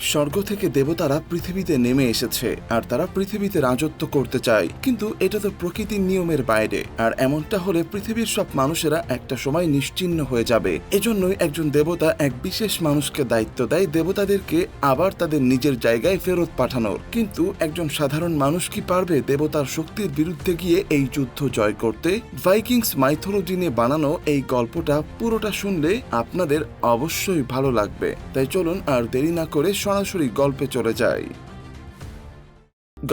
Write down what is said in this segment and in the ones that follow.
স্বর্গ থেকে দেবতারা পৃথিবীতে নেমে এসেছে, আর তারা পৃথিবীতে রাজত্ব করতে চায়। কিন্তু এটা তো প্রকৃতির নিয়মের বাইরে, আর এমনটা হলে পৃথিবীর সব মানুষেরা একটা সময় নিশ্চিহ্ন হয়ে যাবে। এজন্যই একজন দেবতা এক বিশেষ মানুষকে দায়িত্ব দেয় দেবতাদেরকে আবার তাদের নিজের জায়গায় ফেরত পাঠানোর। কিন্তু একজন সাধারণ মানুষ কি পারবে দেবতার শক্তির বিরুদ্ধে গিয়ে এই যুদ্ধ জয় করতে? ভাইকিংস মাইথোলজি নিয়ে বানানো এই গল্পটা পুরোটা শুনলে আপনাদের অবশ্যই ভালো লাগবে। তাই চলুন আর দেরি না করে সরাসরি গল্পে চলে যাই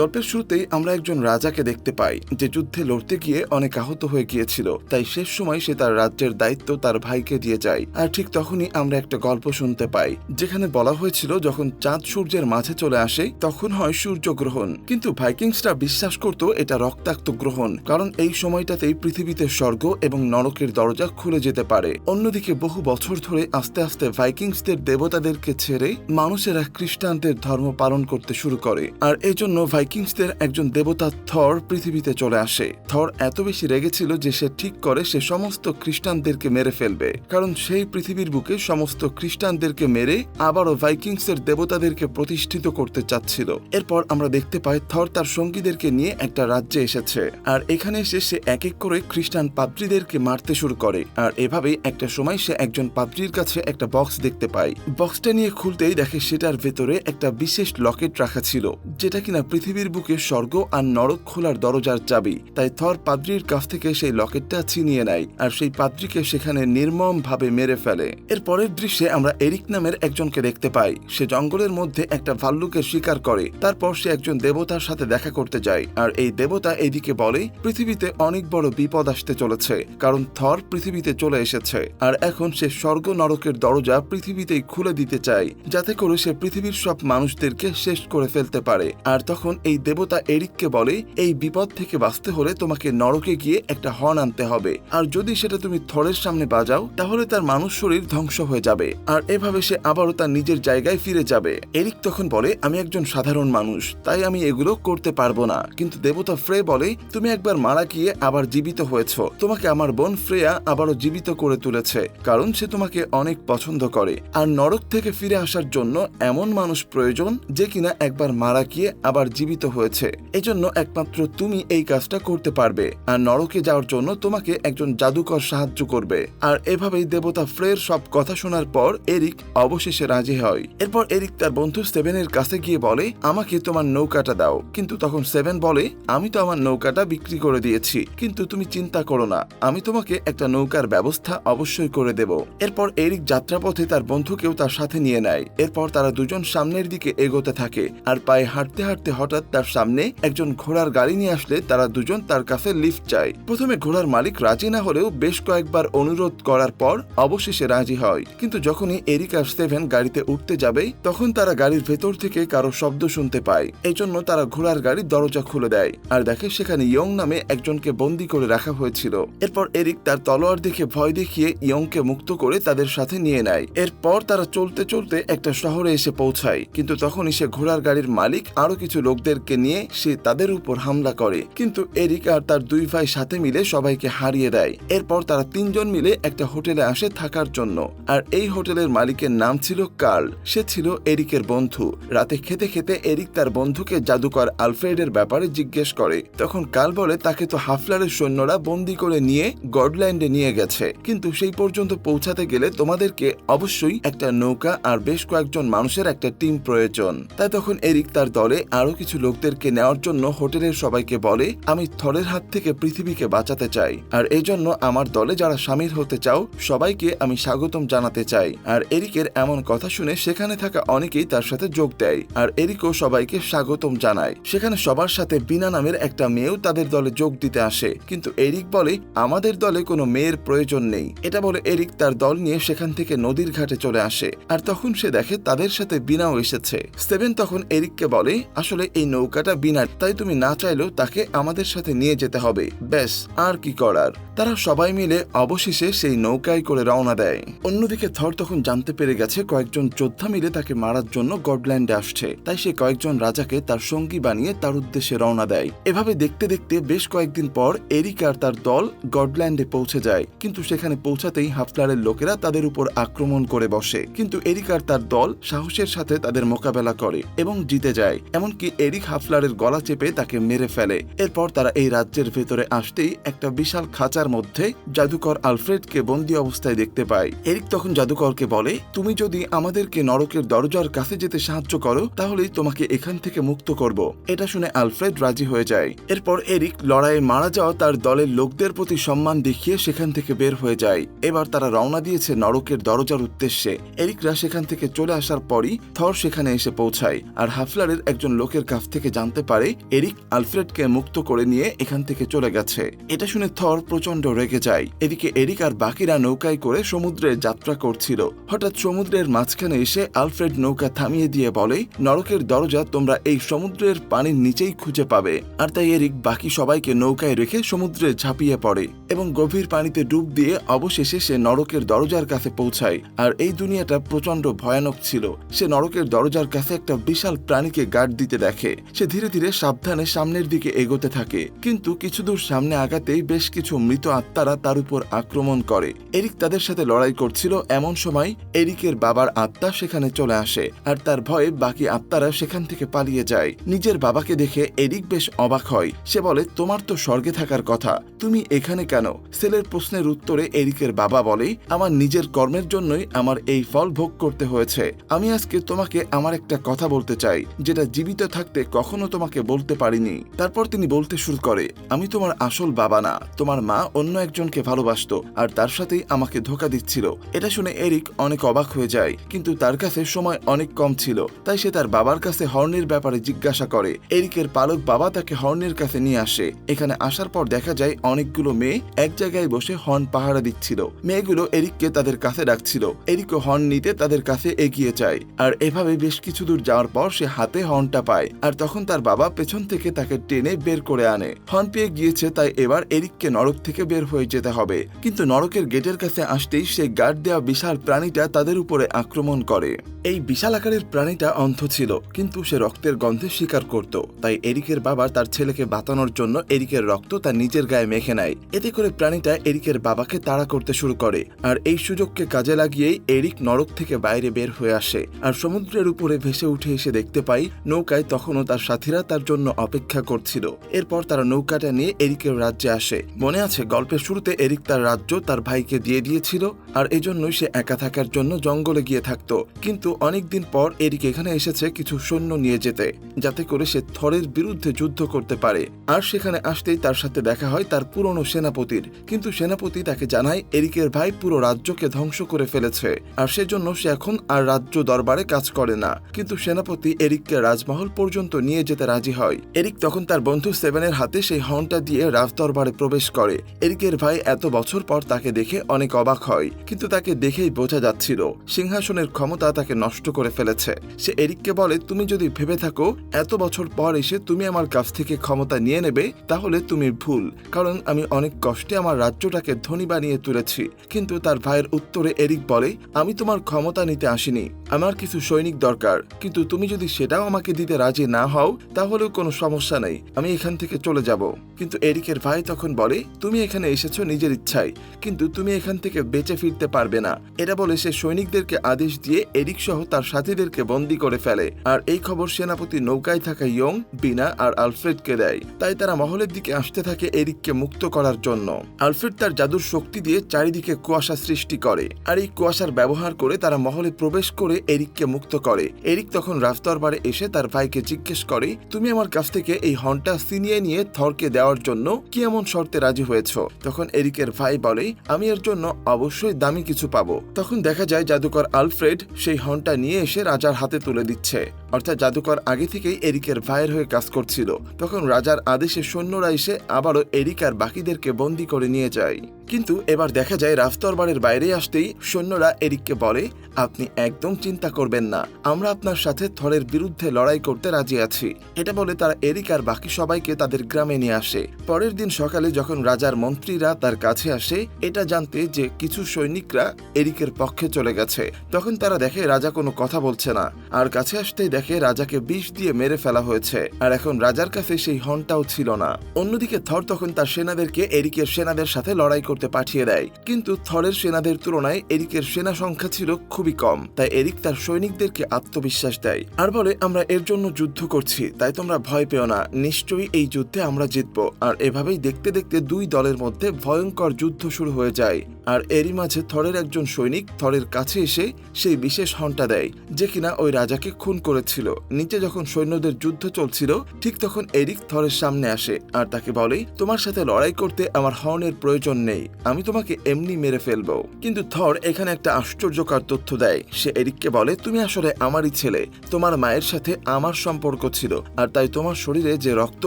গল্পের শুরুতেই আমরা একজন রাজাকে দেখতে পাই, যে যুদ্ধে লড়তে গিয়ে অনেক আহত হয়ে গিয়েছিল। তাই শেষ সময় সে তার রাজ্যের দায়িত্ব তার ভাইকে দিয়ে যায়। আর ঠিক তখনই আমরা একটা গল্প শুনতে পাই, যেখানে বলা হয়েছিল যখন চাঁদ সূর্যের মাঝে চলে আসে, তখন হয় সূর্যগ্রহণ কিন্তু ভাইকিংসরা বিশ্বাস করত এটা রক্তাক্ত গ্রহণ, কারণ এই সময়টাতেই পৃথিবীতে স্বর্গ এবং নরকের দরজা খুলে যেতে পারে। অন্যদিকে বহু বছর ধরে আস্তে আস্তে ভাইকিংসদের দেবতাদেরকে ছেড়ে মানুষেরা খ্রিস্টানদের ধর্ম পালন করতে শুরু করে। আর এজন্য ভাইকিংসদের একজন দেবতা থর পৃথিবীতে চলে আসে। থর এত বেশি রেগেছিল যে সে ঠিক করে সে সমস্ত খ্রিস্টানদেরকে মেরে ফেলবে। কারণ সেই পৃথিবীর বুকে সমস্ত খ্রিস্টানদেরকে মেরে আবারও ভাইকিংসের দেবতাদেরকে প্রতিষ্ঠিত করতে চাচ্ছিল। এরপর আমরা দেখতে পাই থর তার সঙ্গীদেরকে নিয়ে একটা রাজ্যে এসেছে। আর এখানে এসে সে এক এক করে খ্রিস্টান পাদ্রীদেরকে মারতে শুরু করে। আর এভাবেই একটা সময় সে একজন পাদ্রীর কাছে একটা বক্স দেখতে পায়। বক্সটা নিয়ে খুলতেই দেখে সেটার ভেতরে একটা বিশেষ লকেট রাখা ছিল, যেটা কিনা পৃথিবীর বুকে স্বর্গ আর নরক খোলার দরজার চাবি। তাই থর পাদ্রির কাছ থেকে সেই লকেটটা ছিনিয়ে নেয় আর সেই পাদ্রিকে সেখানে নির্মম ভাবে মেরে ফেলে। এর পরের দৃশ্যে আমরা এরিক নামের একজনকে দেখতে পাই। সে জঙ্গলের মধ্যে একটা ভাল্লুকের শিকার করে। তারপর সে একজন দেবতার সাথে দেখা করতে যায়। আর এই দেবতা এদিকে বলে, পৃথিবীতে অনেক বড় বিপদ আসতে চলেছে, কারণ থর পৃথিবীতে চলে এসেছে। আর এখন সে স্বর্গ নরকের দরজা পৃথিবীতেই খুলে দিতে চায়, যাতে করে সে পৃথিবীর সব মানুষদেরকে শেষ করে ফেলতে পারে। আর তখন এই দেবতা এরিককে বলে, এই বিপদ থেকে বাঁচতে হলে তোমাকে নরকে গিয়ে একটা হর্ন আনতে হবে। আর যদি সেটা তুমি থরের সামনে বাজাও, তাহলে তার মানুষ শরীর ধ্বংস হয়ে যাবে। আর এভাবে সে আবারও তার নিজের জায়গায় ফিরে যাবে। এরিক তখন বলে, আমি একজন সাধারণ মানুষ, তাই আমি এগুলো করতে পারব না। কিন্তু দেবতা ফ্রে বলে, তুমি একবার মারা গিয়ে আবার জীবিত হয়েছ। তোমাকে আমার বোন ফ্রেয়া আবারও জীবিত করে তুলেছে, কারণ সে তোমাকে অনেক পছন্দ করে। আর নরক থেকে ফিরে আসার জন্য এমন মানুষ প্রয়োজন যে কিনা একবার মারা গিয়ে আবার জীবিত হয়েছে। এজন্য একমাত্র তুমি এই কাজটা করতে পারবে। আর নরকে যাওয়ার জন্য তোমাকে একজন জাদুকর সাহায্য করবে। আর এভাবেই দেবতা ফ্রের সব কথা শোনার পর এরিক অবশেষে রাজি হয়। এরপর এরিক তার বন্ধু সেভেনের কাছে গিয়ে বলে, আমাকে তোমার নৌকাটা দাও। কিন্তু তখন সেভেন বলে, আমি তো আমার নৌকাটা বিক্রি করে দিয়েছি। কিন্তু তুমি চিন্তা করো না। আমি তোমাকে একটা নৌকার ব্যবস্থা অবশ্যই করে দেব। এরপর এরিক যাত্রাপথে তার বন্ধুকেও তার সাথে নিয়ে নেয়। এরপর তারা দুজন সামনের দিকে এগোতে থাকে। আর পায়ে হাঁটতে হাঁটতে হঠাৎ তার সামনে একজন ঘোড়ার গাড়ি নিয়ে আসলে তারা দুজন তার কাছে লিফট চায়। প্রথমে ঘোড়ার মালিক রাজি না হলেও বেশ কয়েকবার অনুরোধ করার পর অবশেষে রাজি হয়। কিন্তু যখনই এরিক সেভেন গাড়িতে উঠতে যাবে, তখন তারা গাড়ির ভেতর থেকে কারও শব্দ শুনতে পায়। এই জন্য তারা ঘোড়ার গাড়ির দরজা খুলে দেয়। আর দেখে সেখানে ইয়ং নামে একজনকে বন্দি করে রাখা হয়েছিল। এরপর এরিক তার তলোয়ার দেখে ভয় দেখিয়ে ইয়ংকে মুক্ত করে তাদের সাথে নিয়ে নেয়। এরপর তারা চলতে চলতে একটা শহরে এসে পৌঁছায়। কিন্তু তখনই সে ঘোড়ার গাড়ির মালিক আরও কিছু লোকদেরকে নিয়ে সে তাদের উপর হামলা করে। কিন্তু এরিক আর তার দুই ভাই সাথে মিলে সবাইকে হারিয়ে দেয়। এরপর তারা তিনজন মিলে একটা হোটেলে আসে থাকার জন্য। আর এই হোটেলের মালিকের নাম ছিল কার্ল। সে ছিল এরিকের বন্ধু। রাতে খেতে খেতে এরিক তার বন্ধুকে জাদুকর আলফ্রেডের ব্যাপারে জিজ্ঞেস করে। তখন কাল বলে, তাকে তো হাফলারের সৈন্যরা বন্দি করে নিয়ে গডল্যান্ডে নিয়ে গেছে। কিন্তু সেই পর্যন্ত পৌঁছাতে গেলে তোমাদেরকে অবশ্যই একটা নৌকা আর বেশ কয়েকজন মানুষের একটা টিম প্রয়োজন। তাই তখন এরিক তার দলে আরও কিছু লোকদেরকে নেওয়ার জন্য হোটেলের সবাইকে বলে, আমি থরের হাত থেকে পৃথিবীকে বাঁচাতে চাই। আর এই জন্য আমার দলে যারা সামিল হতে চাও, সবাইকে আমি স্বাগতম জানাতে চাই। আর এরিকের এমন কথা শুনে সেখানে থাকা অনেকেই তার সাথে যোগ দেয়, আর এরিকও সবাইকে স্বাগতম জানায়। সেখানে সবার সাথে বিনা নামের একটা মেয়েও তাদের দলে যোগ দিতে আসে। কিন্তু এরিক বলে, আমাদের দলে কোনো মেয়ের প্রয়োজন নেই। এটা বলে এরিক তার দল নিয়ে সেখান থেকে নদীর ঘাটে চলে আসে। আর তখন সে দেখে তাদের সাথে বিনাও এসেছে। সেভেন তখন এরিককে বলে, আসলে এই এই নৌকাটা বিনার তাই তুমি না চাইলেও তাকে আমাদের সাথে নিয়ে যেতে হবে। ব্যাস, আর কি করার? তারা সবাই মিলে অবশেষে সেই নৌকায় করে রওনা দেয়। অন্যদিকে থর তখন জানতে পেরে গেছে কয়েকজন যোদ্ধা মিলে তাকে মারার জন্য গডল্যান্ডে আসছে। তাই সে কয়েকজন রাজাকে তার সঙ্গী বানিয়ে তার উদ্দেশ্যে রওনা দেয়। এভাবে দেখতে দেখতে বেশ কয়েকদিন পর এরিক আর তার দল গডল্যান্ডে পৌঁছে যায়। কিন্তু সেখানে পৌঁছাতেই হাফলারের লোকেরা তাদের উপর আক্রমণ করে বসে। কিন্তু এরিক আর তার দল সাহসের সাথে তাদের মোকাবেলা করে এবং জিতে যায়। এমনকি এরিক হাফলারের গলা চেপে তাকে মেরে ফেলে। এরপর তারা এই রাজ্যের ভেতরে আসতেই একটা বিশাল খাঁচার মধ্যে জাদুকর আলফ্রেডকে বন্দি অবস্থায় দেখতে পায়। এরিক তখন জাদুকরকে বলে, তুমি যদি আমাদেরকে নরকের দরজার কাছে যেতে সাহায্য করো, তাহলেই তোমাকে এখান থেকে মুক্ত করব। এটা শুনে আলফ্রেড রাজি হয়ে যায়। এরপর এরিক লড়াইয়ে মারা যাওয়া তার দলের লোকদের প্রতি সম্মান দেখিয়ে সেখান থেকে বের হয়ে যায়। এবার তারা রওনা দিয়েছে নরকের দরজার উদ্দেশ্যে। এরিকরা সেখান থেকে চলে আসার পরই থর সেখানে এসে পৌঁছায়, আর হাফলারের একজন লোকের কাছ থেকে জানতে পারে এরিক আলফ্রেডকে মুক্ত করে নিয়ে এখান থেকে চলে গেছে। এটা শুনে থর প্রচণ্ড রেগে যায়। এদিকে এরিক আর বাকিরা নৌকায় করে সমুদ্রে যাত্রা করছিল। হঠাৎ সমুদ্রের মাঝখানে এসে আলফ্রেড নৌকা থামিয়ে দিয়ে বলে, নরকের দরজা তোমরা এই সমুদ্রের পানির নিচেই খুঁজে পাবে। আর তাই এরিক বাকি সবাইকে নৌকায় রেখে সমুদ্রে ঝাঁপিয়ে পড়ে এবং গভীর পানিতে ডুব দিয়ে অবশেষে সে নরকের দরজার কাছে পৌঁছায়। আর এই দুনিয়াটা প্রচণ্ড ভয়ানক ছিল। সে নরকের দরজার কাছে একটা বিশাল প্রাণীকে গার্ড দিতে দেখে। সে ধীরে ধীরে সাবধানে সামনের দিকে এগোতে থাকে। কিন্তু কিছু দূর সামনে আগাতেই বেশ কিছু মৃত আত্মারা তার উপর আক্রমণ করে। এরিক তাদের সাথে লড়াই করছিল এমন সময় এরিকের বাবার আত্মা সেখানে চলে আসে আর তার ভয়ে বাকি আত্মারা সেখান থেকে পালিয়ে যায়। নিজের বাবাকে দেখে এরিক বেশ অবাক হয়। সে বলে, তোমার তো স্বর্গে থাকার কথা। তুমি এখানে কেন? সেলের প্রশ্নের উত্তরে এরিকের বাবা বলে, আমার নিজের কর্মের জন্যই আমার এই ফল ভোগ করতে হয়েছে। আমি আজকে তোমাকে আমার একটা কথা বলতে চাই, যেটা জীবিত থাকতে কখনো তোমাকে বলতে পারিনি। তারপর তিনি বলতে শুরু করে, আমি তোমার আসল বাবা না। তোমার মা অন্য একজনকে ভালোবাসতো আর তার সাথেই আমাকে ধোকা দিচ্ছিল। এটা শুনে এরিক অনেক অবাক হয়ে যায়, কিন্তু তার কাছে সময় অনেক কম ছিল। তাই সে তার বাবার কাছে হর্নের ব্যাপারে জিজ্ঞাসা করে। এরিকের পালক বাবা তাকে হর্নের কাছে নিয়ে আসে। এখানে আসার পর দেখা যায় অনেকগুলো মেয়ে এক জায়গায় বসে হর্ন পাহারা দিচ্ছিল। মেয়েগুলো এরিককে তাদের কাছে ডাকছিল। এরিকও হর্ন নিতে তাদের কাছে এগিয়ে যায়। আর এভাবে বেশ কিছু দূর যাওয়ার পর সে হাতে হর্নটা পায়। আর তখন তার বাবা পেছন থেকে তাকে টেনে বের করে আনে। হর্ন পেয়ে গিয়েছে, তাই এবার এরিককে নরক থেকে বের হয়ে যেতে হবে। কিন্তু নরকের গেটের কাছে আসতেই সে গার্ড দেওয়া বিশাল প্রাণীটা তাদের উপরে আক্রমণ করে। এই বিশাল আকারের প্রাণীটা অন্ধ ছিল, কিন্তু সে রক্তের গন্ধে শিকার করত। তাই এরিকের বাবা তার ছেলেকে বাঁচানোর জন্য এরিকের রক্ত তার নিজের গায়ে মেখে নেয়। এতে করে প্রাণীটা এরিকের বাবাকে তাড়া করতে শুরু করে। আর এই সুযোগকে কাজে লাগিয়েই এরিক নরক থেকে বাইরে বের হয়ে আসে। আর সমুদ্রের উপরে ভেসে উঠে এসে দেখতে পাই, নৌকায় তখনও তার সাথীরা তার জন্য অপেক্ষা করছিল। এরপর তারা নৌকাটা নিয়ে এরিকের রাজ্যে আসে। মনে আছে, গল্পের শুরুতে এরিক তার রাজ্য তার ভাইকে দিয়ে দিয়েছিল আর এজন্যই সে একা থাকার জন্য জঙ্গলে গিয়ে থাকতো। কিন্তু অনেকদিন পর এরিক এখানে এসেছে কিছু সৈন্য নিয়ে যেতে, যাতে করে সে থরের বিরুদ্ধে যুদ্ধ করতে পারে। আর সেখানে আসতেই তার সাথে দেখা হয় তার পুরনো সেনাপতির। কিন্তু সেনাপতি তাকে জানায়, এরিকের ভাই পুরো রাজ্যকে ধ্বংস করে ফেলেছে আর সেজন্য সে এখন আর রাজ্য দরবারে কাজ করে না। কিন্তু সেনাপতি এরিককে রাজমহল পর্যন্ত নিয়ে যেতে রাজি হয়। এরিক তখন তার বন্ধু সেভেনের হাতে সেই হর্নটা দিয়ে রাজ দরবারে প্রবেশ করে। এরিকের ভাই এত বছর পর তাকে দেখে অনেক অবাক হয়, কিন্তু তাকে দেখেই বোঝা যাচ্ছিল, সিংহাসনের ক্ষমতা তাকে নষ্ট করে ফেলেছে। সে এরিককে বলে, তুমি যদি ভেবে থাকো, এত বছর পর এসে তুমি আমার কাছ থেকে ক্ষমতা নিয়ে নেবে, তাহলে তুমি ভুল। কারণ আমি অনেক কষ্টে আমার রাজ্যটাকে ধনী বানিয়ে তুলেছি। কিন্তু তার ভাইয়ের উত্তরে এরিক বলে, আমি তোমার ক্ষমতা নিতে আসিনি। আমার কিছু সৈনিক দরকার। কিন্তু তুমি যদি সেটাও আমাকে দিতে রাজি না হও, তাহলেও কোনো সমস্যা নেই। আমি এখান থেকে চলে যাব। কিন্তু এরিকের ভাই তখন বলে, তুমি এখানে এসেছ নিজের ইচ্ছায়, কিন্তু তুমি এখান থেকে বেঁচে ফিরতে পারবে না। এটা বলে সে সৈনিকদেরকে আদেশ দিয়ে এরিক সহ তার সাথীদেরকে বন্দি করে ফেলে। আর এই খবর সেনাপতি নৌকায় থাকা ইয়ং, বিনা আর আলফ্রেডকে দেয়। তাই তারা মহলের দিকে আসতে থাকে এরিককে মুক্ত করার জন্য। আলফ্রেড তার জাদুর শক্তি দিয়ে চারিদিকে কুয়াশা সৃষ্টি করে। আর এই কুয়াশার ব্যবহার করে তারা মহলে প্রবেশ করে এরিককে মুক্ত করে। এরিক তখন রাজদরবারে এসে তার ভাইকে জিজ্ঞেস করে, তুমি আমার কাছ থেকে এই হর্নটা সিনিয়ে নিয়ে থরকে দেওয়ার জন্য কি এমন শর্তে রাজি হয়েছ? তখন এরিকের ভাই বলে, আমি এর জন্য অবশ্যই দামি কিছু পাবো। তখন দেখা যায় জাদুকর আলফ্রেড সেই হর্নটা নিয়ে এসে রাজার হাতে তুলে দিচ্ছে। অর্থাৎ জাদুকর আগে থেকেই এরিকের ভাইয়ের হয়ে কাজ করছিল। তখন রাজার আদেশে সৈন্যরা এসে আবারও এরিক আর বাকিদেরকে বন্দি করে নিয়ে যায়। কিন্তু এবার দেখা যায় রাজদরবারের বাইরে আসতেই সৈন্যরা এরিককে বলে, আপনি একদম চিন্তা করবেন না। আমরা আপনার সাথে থরের বিরুদ্ধে লড়াই করতে রাজি আছি। এটা বলে তারা এরিক আর বাকি সবাইকে তাদের গ্রামে নিয়ে আসে। পরের দিন সকালে যখন রাজার মন্ত্রীরা তার কাছে আসে, এটা জানতে যে কিছু সৈনিকরা এরিকের পক্ষে চলে গেছে। তখন তারা দেখে রাজা কোনো কথা বলছে না। আর কাছে আসতেই দেখে রাজাকে বিষ দিয়ে মেরে ফেলা হয়েছে। আর এখন রাজার কাছে সেই হনটাও ছিল না। অন্যদিকে থর তখন তার সেনাদেরকে এরিকের সেনাদের সাথে লড়াই করতে পাঠিয়ে দেয়। কিন্তু থরের সেনাদের তুলনায় এরিকের সেনা সংখ্যা ছিল খুবই কম, তাই এরিক তার সৈনিকদেরকে আত্মবিশ্বাস দেয়। আর বলে, আমরা এর জন্য যুদ্ধ করছি, তাই তোমরা ভয় পেও না, নিশ্চয়ই এই যুদ্ধে আমরা জিতব। আর এভাবেই দেখতে দেখতে দুই দলের মধ্যে ভয়ঙ্কর যুদ্ধ শুরু হয়ে যায়। আর এরই মাঝে থরের একজন সৈনিক থরের কাছে এসে সেই বিশেষ হনটা দেয়, যে কিনা ওই রাজাকে খুন করেছিল। নিচে যখন সৈন্যদের যুদ্ধ চলছিল, ঠিক তখন এরিক থরের সামনে আসে, আর তাকে বলে, তোমার সাথে লড়াই করতে আমার হর্নের প্রয়োজন নেই। আমি তোমাকে এমনি মেরে ফেলব। কিন্তু থর এখানে একটা আশ্চর্যকর তথ্য দেয়। সে এরিককে বলে, তুমি আসলে আমারই ছেলে। তোমার মায়ের সাথে আমার সম্পর্ক ছিল। আর তাই তোমার শরীরে যে রক্ত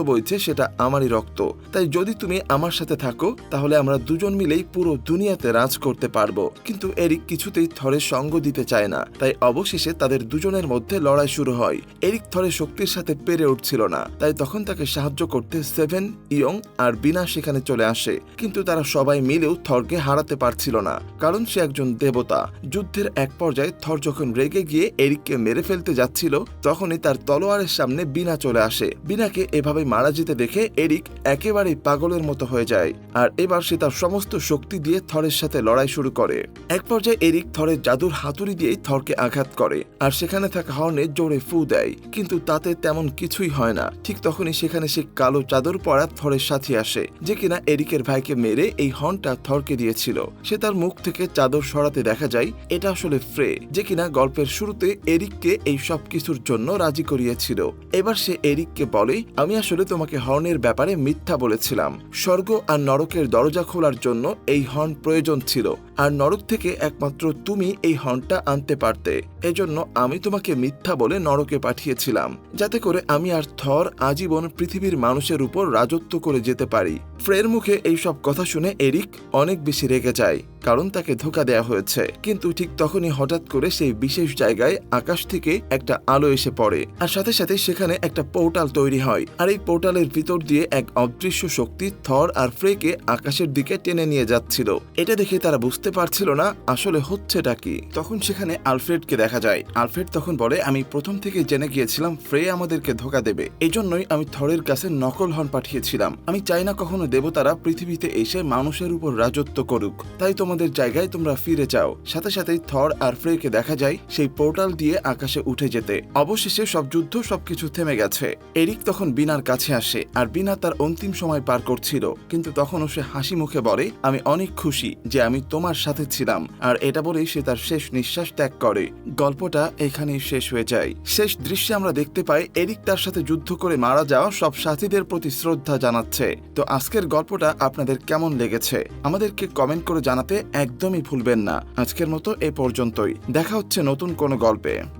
বইছে, সেটা আমারই রক্ত। তাই যদি তুমি আমার সাথে থাকো, তাহলে আমরা দুজন মিলেই পুরো দুনিয়াতে রাজ করতে পারব। কিন্তু এরিক কিছুতেই থরের সঙ্গ দিতে চায় না। তাই অবশেষে তাদের দুজনের মধ্যে লড়াই শুরু হয়। এরিক থরের শক্তির সাথে পেরে উঠছিল না। তাই তখন তাকে সাহায্য করতে সেভেন, ইয়ং আর বিনা সেখানে চলে আসে। কিন্তু তারা সবাই মিলেও থরকে হারাতে পারছিল না, কারণ সে একজন দেবতা। যুদ্ধের এক পর্যায়ে থর যখন রেগে গিয়ে এরিককে মেরে ফেলতে যাচ্ছিল, তখনই তার তলোয়ারের সামনে বিনা চলে আসে। বিনাকে এভাবে মারা যেতে দেখে এরিক একেবারেই পাগলের মতো হয়ে যায়, আর এবার সে তার সমস্ত শক্তি দিয়ে থরের সাথে লড়াই শুরু করে। এক পর্যায়ে এরিক থরের জাদুর হাতুড়ি দিয়েই থরকে আঘাত করে, আর সেখানে থাকা হর্নে জোরে ফু দেয়, কিন্তু তাতে তেমন কিছুই হয় না। ঠিক তখনই সেখানে সে কালো চাদর পরা থরের সাথে আসে, যে কিনা এরিকের ভাইকে মেরে এই হর্নটা থরকে দিয়েছিল। সে তার মুখ থেকে চাদর সরাতে দেখা যায়, এটা আসলে ফ্রে, যে কিনা গল্পের শুরুতে এরিককে এই সব কিছুর জন্য রাজি করিয়েছিল। এবার সে এরিককে বলে, আমি আসলে তোমাকে হর্নের ব্যাপারে মিথ্যা বলেছিলাম। স্বর্গ আর নরকের দরজা খোলার জন্য এই হর্ন প্রয়োজন ছিল, আর নরক থেকে একমাত্র তুমি এই হর্নটা আনতে পারতে। এজন্য আমি তোমাকে মিথ্যা বলে নরকে পাঠিয়েছিলাম, যাতে করে আমি আর থর আজীবন পৃথিবীর মানুষের উপর রাজত্ব করে যেতে পারি। ফ্রের মুখে এই সব কথা শুনে এরিক অনেক বেশি রেগে যায়। কারণ তাকে ধোকা দেয়া হয়েছে। কিন্তু ঠিক তখনই হঠাৎ করে সেই বিশেষ জায়গায় আকাশ থেকে একটা আলো এসে পড়ে। আর সাথে সাথে সেখানে একটা পোর্টাল তৈরি হয়। আর এই পোর্টালের ভিতর দিয়ে এক অদৃশ্য শক্তি থর আর ফ্রেকে আকাশের দিকে টেনে নিয়ে যাচ্ছিল। এটা দেখে তারা বুঝতে পারছিল না আসলে হচ্ছেটা কি। তখন সেখানে আলফ্রেডকে দেখা যায়। আলফ্রেড তখন বলে, আমি প্রথম থেকে জেনে গিয়েছিলাম ফ্রে আমাদেরকে ধোকা দেবে। এই জন্যই আমি থরের কাছে নকল হন পাঠিয়েছিলাম। আমি চাই না কখনো দেবতারা পৃথিবীতে এসে মানুষের উপর রাজত্ব করুক। তাই তোমাদের জায়গায় তোমরা ফিরে যাও। সাথে সাথেই থর আর ফ্রেকে দেখা যায় সেই পোর্টাল দিয়ে আকাশে উঠে যেতে। অবশেষে সব যুদ্ধ সবকিছু থেমে গেছে। এরিক তখন বিনার কাছে আসে আর বিনা তার অন্তিম সময় পার করছিল। কিন্তু তখনও সে হাসি মুখে বলে, আমি অনেক খুশি যে আমি তোমার সাথে ছিলাম আর এটা বলেই সে তার শেষ নিঃশ্বাস ত্যাগ করে। গল্পটা এখানেই শেষ হয়ে যায়। শেষ দৃশ্যে আমরা দেখতে পাই এরিক তার সাথে যুদ্ধ করে মারা যাওয়া সব সাথীদের প্রতি শ্রদ্ধা জানাচ্ছে। তো আজকের গল্পটা আপনাদের কেমন লেগেছে? আমাদেরকে কমেন্ট করে জানাতে একদমই ভুলবেন না। আজকের মতো এ পর্যন্তই। দেখা হচ্ছে নতুন কোনো গল্পে।